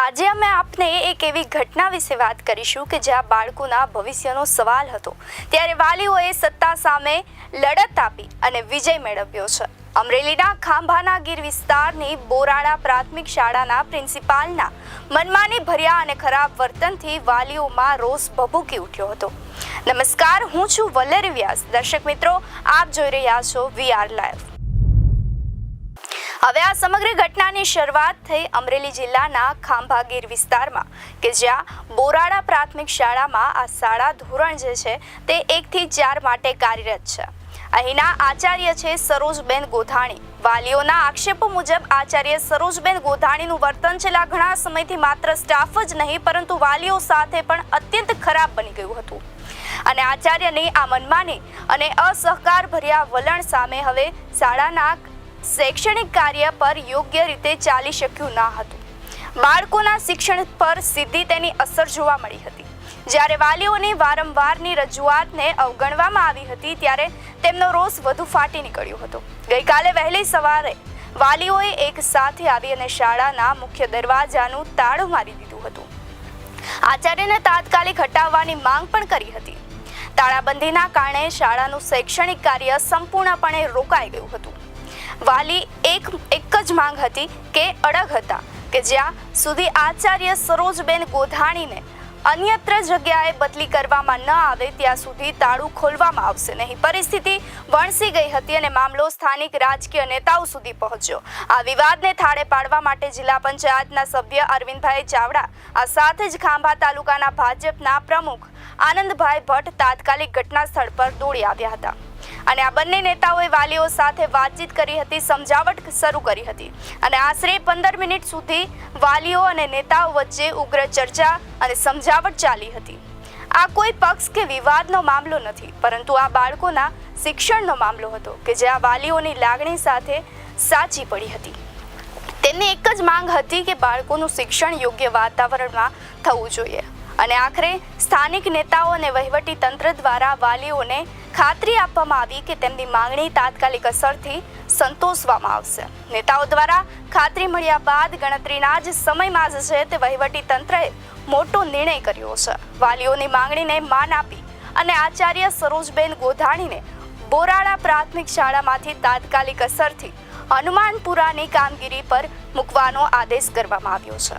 આજે અમે આપને એક એવી ઘટના વિશે વાત કરીશું કે જ્યાં બાળકોના ભવિષ્યનો સવાલ હતો. ત્યારે વાલીઓએ સત્તા સામે લડત આપી અને વિજય મેળવ્યો છે. અમરેલીના ખાંભાના ગીર વિસ્તારની બોરાળા પ્રાથમિક શાળાના પ્રિન્સિપાલના મનમાની ભર્યા અને ખરાબ વર્તનથી વાલીઓમાં રોષ ભભૂકી ઉઠ્યો હતો. નમસ્કાર, હું છું વલ્લરી વ્યાસ. દર્શક મિત્રો, આપ જોઈ રહ્યા છો વી આર લાઈવ. હવે આ સમગ્ર ઘટનાની શરૂઆત થઈ અમરેલી જિલ્લાના ખાંભાગીર વિસ્તારમાં, કે જ્યાં બોરાડા પ્રાથમિક શાળામાં આ શાળા ધોરણ જે છે તે એકથી ચાર માટે કાર્યરત છે. અહીંના આચાર્ય છે સરોજબેન ગોધાણી. વાલીઓના આક્ષેપો મુજબ આચાર્ય સરોજબેન ગોધાણીનું વર્તન છેલ્લા ઘણા સમયથી માત્ર સ્ટાફ જ નહીં, પરંતુ વાલીઓ સાથે પણ અત્યંત ખરાબ બની ગયું હતું. અને આચાર્યની આ મનમાની અને અસહકાર ભર્યા વલણ સામે હવે શાળાના શૈક્ષણિક કાર્ય પર યોગ્ય રીતે ચાલી શક્યું ન હતું. બાળકોના શિક્ષણ પર સીધી તેની અસર જોવા મળી હતી. જ્યારે વાલીઓની વારંવારની રજૂઆતને અવગણવામાં આવી હતી, ત્યારે તેમનો રોષ વધુ ફાટી નીકળ્યો હતો. ગઈકાલે વહેલી સવારે વાલીઓએ એક સાથે આવી અને શાળાના મુખ્ય દરવાજાનું તાળું મારી દીધું હતું. આચાર્યને તાત્કાલિક હટાવવાની માંગ પણ કરી હતી. તાળાબંધીના કારણે શાળાનું શૈક્ષણિક કાર્ય સંપૂર્ણપણે રોકાઈ ગયું હતું. વાલી એક એક જ માંગ હતી કે અડગ હતા, કે જ્યાં સુધી આચાર્ય સરોજબેન ગોધાણીને અન્યત્ર જગ્યાએ બદલી કરવામાં ન આવે, ત્યાં સુધી તાળું ખોલવામાં આવશે નહીં. પરિસ્થિતિ વણસી ગઈ હતી અને મામલો સ્થાનિક રાજકીય નેતાઓ સુધી પહોંચ્યો. આ વિવાદને થાળે પાડવા માટે જિલ્લા પંચાયતના સભ્ય અરવિંદભાઈ ચાવડા, આ સાથે જ ખાંભા તાલુકાના ભાજપના પ્રમુખ આનંદભાઈ ભટ્ટ તાત્કાલિક ઘટના સ્થળ પર દોડી આવ્યા હતા. અને આ બંને નેતાઓએ વાલીઓ સાથે વાતચીત કરી હતી, સમજાવટ શરૂ કરી હતી. અને આશરે પંદર મિનિટ સુધી વાલીઓ અને નેતાઓ વચ્ચે ઉગ્ર ચર્ચા અને સમજાવટ ચાલી હતી. આ કોઈ પક્ષ કે વિવાદનો મામલો નથી, પરંતુ આ બાળકોના શિક્ષણનો મામલો હતો કે જે આ વાલીઓની લાગણી સાથે સાચી પડી હતી. તેમની એક જ માંગ હતી કે બાળકોનું શિક્ષણ યોગ્ય વાતાવરણમાં થવું જોઈએ. અને આખરે સ્થાનિક નેતાઓ અને વહીવટી તંત્ર દ્વારા વાલીઓને ખાતરી આપવામાં આવી કે તેમની માંગણી તાત્કાલિક અસરથી સંતોષવામાં આવશે. નેતાઓ દ્વારા ખાતરી મળ્યા બાદ ગણતરીના જ સમયમાં જ છે તે વહીવટી તંત્રએ મોટો નિર્ણય કર્યો છે. વાલીઓની માંગણીને માન આપી અને આચાર્ય સરોજબેન ગોધાણીને બોરાળા પ્રાથમિક શાળામાંથી તાત્કાલિક અસરથી હનુમાનપુરાની કામગીરી પર મૂકવાનો આદેશ કરવામાં આવ્યો છે.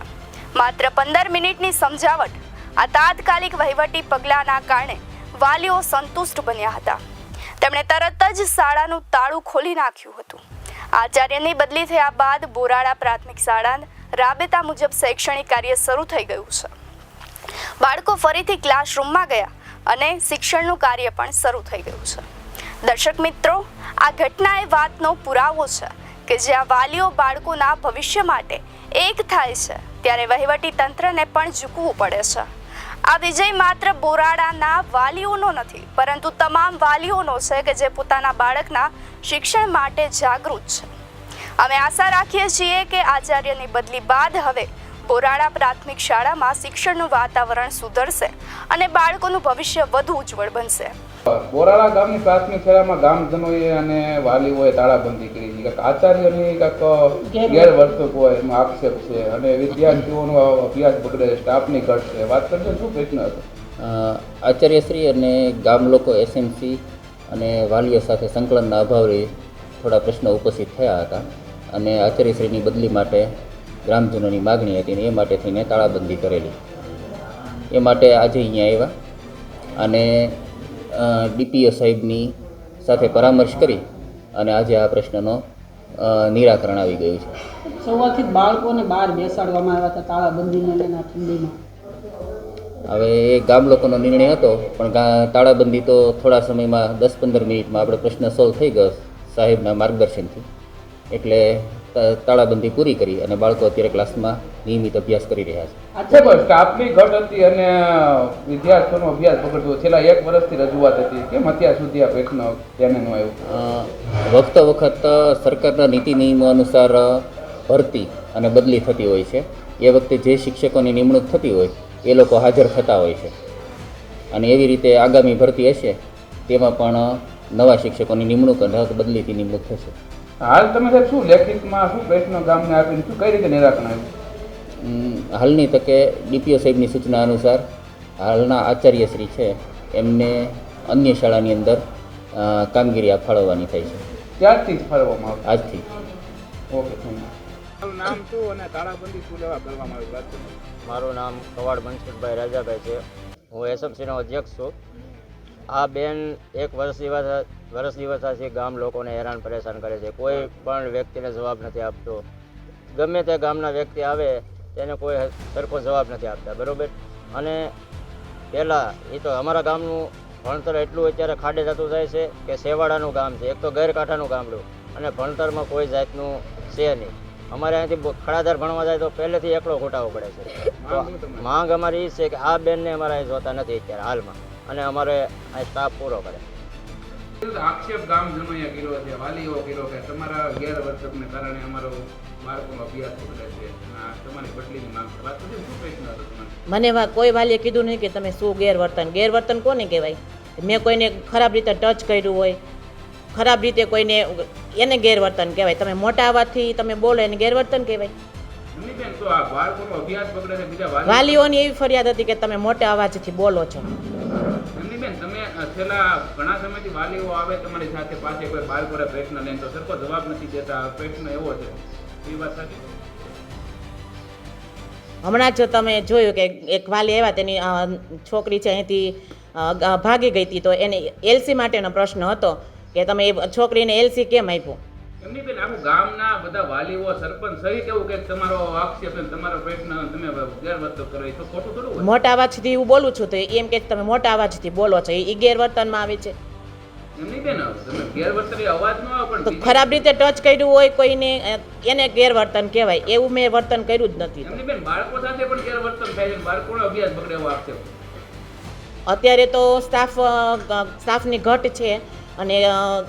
માત્ર પંદર મિનિટની સમજાવટ આ તાત્કાલિક વહીવટી પગલાંના કારણે વાલીઓ સંતુષ્ટ બન્યા હતા. તેમણે તરત જ શાળાનું તાળું ખોલી નાખ્યું હતું. આચાર્યની બદલી થયા બાદ બોરાળા પ્રાથમિક શાળા રાબેતા મુજબ શૈક્ષણિક કાર્ય શરૂ થઈ ગયું છે. બાળકો ફરીથી ક્લાસરૂમમાં ગયા અને શિક્ષણનું કાર્ય પણ શરૂ થઈ ગયું છે. દર્શક મિત્રો, આ ઘટના એ વાતનો પુરાવો છે કે જ્યાં વાલીઓ બાળકોના ભવિષ્ય માટે એક થાય છે, ત્યારે વહીવટી તંત્રને પણ ઝૂકવું પડે છે. આ વિજય માત્ર બોરાડાના વાલીઓનો નથી, પરંતુ તમામ વાલીઓનો છે કે જે પોતાના બાળકના શિક્ષણ માટે જાગૃત છે. અમે આશા રાખીએ છીએ કે આચાર્યની બદલી બાદ હવે બોરાડા પ્રાથમિક શાળામાં શિક્ષણનું વાતાવરણ સુધરશે અને બાળકોનું ભવિષ્ય વધુ ઉજ્જવળ બનશે. બોરાળા ગામની પ્રાથમિક શાળામાં ગામજનોએ અને વાલીઓએ તાળાબંધી કરી છે. કાંઈક આચાર્યની કાંઈક ગેરવર્તક હોય એમાં આક્ષેપ છે અને વિદ્યાર્થીઓનો અભ્યાસ બગડે સ્ટાફની ઘટ છે. વાત કરજો શું પ્રશ્ન હતો? આચાર્યશ્રી અને ગામ લોકો એસએમસી અને વાલીઓ સાથે સંકલનના અભાવે થોડા પ્રશ્નો ઉપસ્થિત થયા હતા અને આચાર્યશ્રીની બદલી માટે ગ્રામજનોની માગણી હતી અને એ માટે થઈને તાળાબંધી કરેલી. એ માટે આજે અહીંયા આવ્યા અને ડીપીઓ સાહેબની સાથે પરામર્શ કરી અને આજે આ પ્રશ્નનો નિરાકરણ આવી ગયું છે. સવારથી બાળકોને બહાર બેસાડવામાં આવ્યા હતા તાળાબંધીને લઈને ઠંડીમાં. હવે એ ગામ લોકોનો નિર્ણય હતો પણ તાળાબંધી તો થોડા સમયમાં દસ પંદર મિનિટમાં આપણે પ્રશ્ન સોલ્વ થઈ ગયો સાહેબના માર્ગદર્શનથી. એટલે તાળાબંધી પૂરી કરી અને બાળકો અત્યારે ક્લાસમાં નિયમિત અભ્યાસ કરી રહ્યા છે. અચ્છા પણ સ્ટાફની ઘટ હતી અને વિદ્યાર્થીઓનો અભ્યાસ બગડતો. છેલ્લા એક વર્ષથી રજૂઆત હતી કેમ અત્યાર સુધી આ પ્રશ્ન ધ્યાને ન આવ્યો. વખતો વખત સરકારના નીતિ નિયમો અનુસાર ભરતી અને બદલી થતી હોય છે. એ વખતે જે શિક્ષકોની નિમણૂક થતી હોય એ લોકો હાજર થતા હોય છે. અને એવી રીતે આગામી ભરતી હશે તેમાં પણ નવા શિક્ષકોની નિમણૂક અને બદલીથી નિમણૂક થશે. હાલ તમે સાહેબ શું લેખિતમાં શું પ્રશ્ન ગામને આપીને શું કઈ રીતે નિરાકરણ આવ્યું હાલની તકે ડીપીઓ સાહેબની સૂચના અનુસાર હાલના આચાર્યશ્રી છે એમને અન્ય શાળાની અંદર કામગીરી આ ફાળવવાની થાય છે. ત્યારથી જ ફાળવવામાં આવે આજથી. ઓકે નામ શું અને તાળાબંધી શું લેવા કરવામાં આવ્યું મારું નામ કવાડ મનસુખભાઈ રાજાભાઈ છે. હું એસએમસીનો અધ્યક્ષ છું. આ બેન એક વર્ષ દિવસ વર્ષ દિવસથી ગામ લોકોને હેરાન પરેશાન કરે છે. કોઈ પણ વ્યક્તિને જવાબ નથી આપતો. ગમે તે ગામના વ્યક્તિ આવે તેને કોઈ સરખો જવાબ નથી આપતા બરાબર? અને પહેલાં એ તો અમારા ગામનું ભણતર એટલું અત્યારે ખાડે જતું જાય છે કે સેવાડાનું ગામ છે. એક તો ગેરકાંઠાનું ગામડું અને ભણતરમાં કોઈ જાતનું છે નહીં. અમારે અહીંથી ખડાધાર ભણવા જાય તો પહેલેથી એકલો ઘોટાવો પડે છે. તો માંગ અમારી એ છે કે આ બેનને અમારે અહીં જોતા નથી અત્યારે હાલમાં. અને અમારે અહીં સ્ટાફ પૂરો કરે. આક્ષેપ ગામજનોએ કર્યો છે વાલીઓ કર્યો કે તમારા ગેરવર્તકને કારણે અમારો બાળકોનો અભ્યાસ બગડે છે. તમારી બદલીની માંગ મને વા- કોઈ વાલીએ કીધું નહીં કે તમે શું ગેરવર્તન. ગેરવર્તન કોને કહેવાય? મેં કોઈને ખરાબ રીતે ટચ કર્યું હોય ખરાબ રીતે કોઈને એને ગેરવર્તન કહેવાય. તમે મોટા અવાજથી તમે બોલો એને ગેરવર્તન કહેવાય. વાલીઓની એવી ફરિયાદ હતી કે તમે મોટા અવાજથી બોલો છો. તમે છેલ્લા ઘણા સમયથી વાલીઓ આવે તમારી સાથે પાસે કોઈ બાળકોને પ્રશ્ન લે તો સરખો જવાબ નથી દેતા. પ્રશ્ન એવો છે. એ વાત સાચી હમણાં જ તમે જોયું કે એક વાલી આવ્યા તેની છોકરી છે અહીંથી ભાગી ગઈ હતી તો એને એલસી માટેનો પ્રશ્ન હતો. કે તમે એ છોકરીને એલસી કેમ આપ્યું? એમની બેન આખું ગામના બધા વાલીઓ સરપંચ સહિત એવું કે તમારો આક્ષેપ તમારો પ્રશ્ન તમે ગેરવર્તન કરો તો ખોટું થોડું મોટા અવાજથી હું બોલું છું તો એમ કે તમે મોટા અવાજથી બોલો છો એ ગેરવર્તનમાં આવે છે. તો ખરાબ રીતે ટચ કર્યું હોય કોઈને એને ગેરવર્તન કહેવાય એવું મેં વર્તન કર્યું જ નથી. બાળકો સાથે પણ ગેરવર્તન થાય બાળકોનો અભ્યાસ બગડે અત્યારે તો સ્ટાફ સ્ટાફની ઘટ છે. અને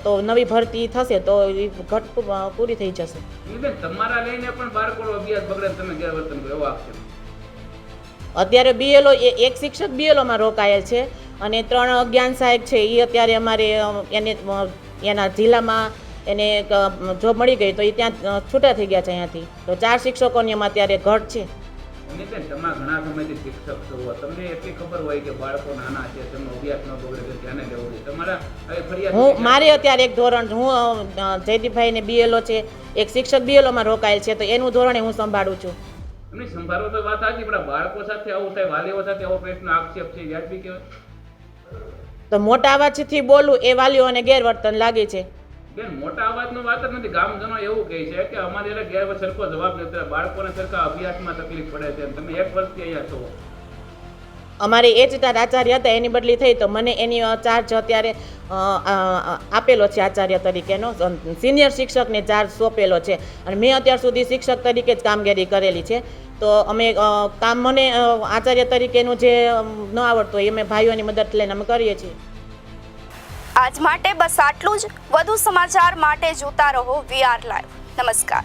તો નવી ભરતી થશે તો એ ઘટ પૂરી થઈ જશે. તમારા લઈને પણ બાળકોનો અભ્યાસ બગડે તમે ગેરવર્તન કરો એવો આક્ષેપ. અત્યારે બીએલઓ એક શિક્ષક બીએલઓમાં રોકાયેલ છે અને ત્રણ જ્ઞાન સહાયક છે એ અત્યારે અમારે એને એના જિલ્લામાં એને જોબ મળી ગઈ તો એ ત્યાં છૂટા થઈ ગયા છે અહીંયાથી. તો ચાર શિક્ષકોની એમાં અત્યારે ઘટ છે. એમની કે તમે ઘણા સમયથી શિક્ષક છો. તમને એટલી ખબર હોય કે બાળકો નાના છે તેમનો અભ્યાસ ન બગડે તો ધ્યાને લેવું જોઈએ તમારા હવે ફરિયાદ હું મારે અત્યારે એક ધોરણ હું જયદીપભાઈને બીએલઓ છે. એક શિક્ષક બીએલઓમાં રોકાયેલ છે તો એનું ધોરણે હું સંભાળું છું. એમની સંભાળો તો વાત સાચી પણ બાળકો સાથે આવું થાય વાલીઓ સાથે આવો પ્રશ્ન આક્ષેપ છે વ્યાજબી કહેવાય. તો મોટા અવાજથી બોલું એ વાલીઓને ગેરવર્તન લાગે છે. બેન, મોટા અવાજનો વાત જ નથી. ગામજનો એવું કહે છે કે અમારે એટલે ગેર સરખો જવાબ નથી બાળકોને સરખા અભ્યાસમાં તકલીફ પડે છે. તમે એક વર્ષથી અહીંયા છો. અમારે એ જ આચાર્ય હતા. એની બદલી થઈ તો મને એની ચાર્જ અત્યારે આપેલો છે આચાર્ય તરીકેનો. સિનિયર શિક્ષકને ચાર્જ સોંપેલો છે. અને મેં અત્યાર સુધી શિક્ષક તરીકે જ કામગીરી કરેલી છે. તો અમે કામ મને આચાર્ય તરીકેનું જે ન આવડતું એ અમે ભાઈઓની મદદ લઈને અમે કરીએ છીએ. આજ માટે બસ આટલું જ. વધુ સમાચાર માટે જોતા રહો વીઆર લાઈવ નમસ્કાર.